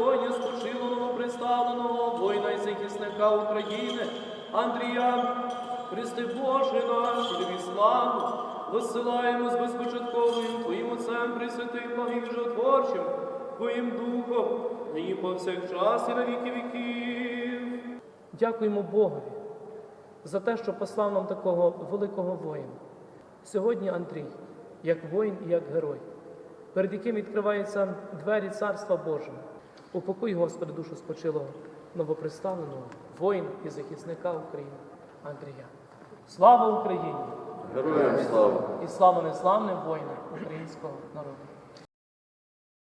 коня скошилоного представленого, воїна і захисника України, Андрія, Христи Божий наш, тобі славу, висилаємо з безпочатковим Твоїм Отцем Пресвятим Богим Жотворчим, Твоїм Духом, нині повсякчас і на віки віків. Дякуємо Богові за те, що послав нам такого великого воїна. Сьогодні Андрій, як воїн і як герой. Перед яким відкриваються двері Царства Божого. Упокой, Господи, душу спочилого новоприставленого воїна і захисника України Андрія. Слава Україні! Героям слава! І слава неславним воїнам українського народу!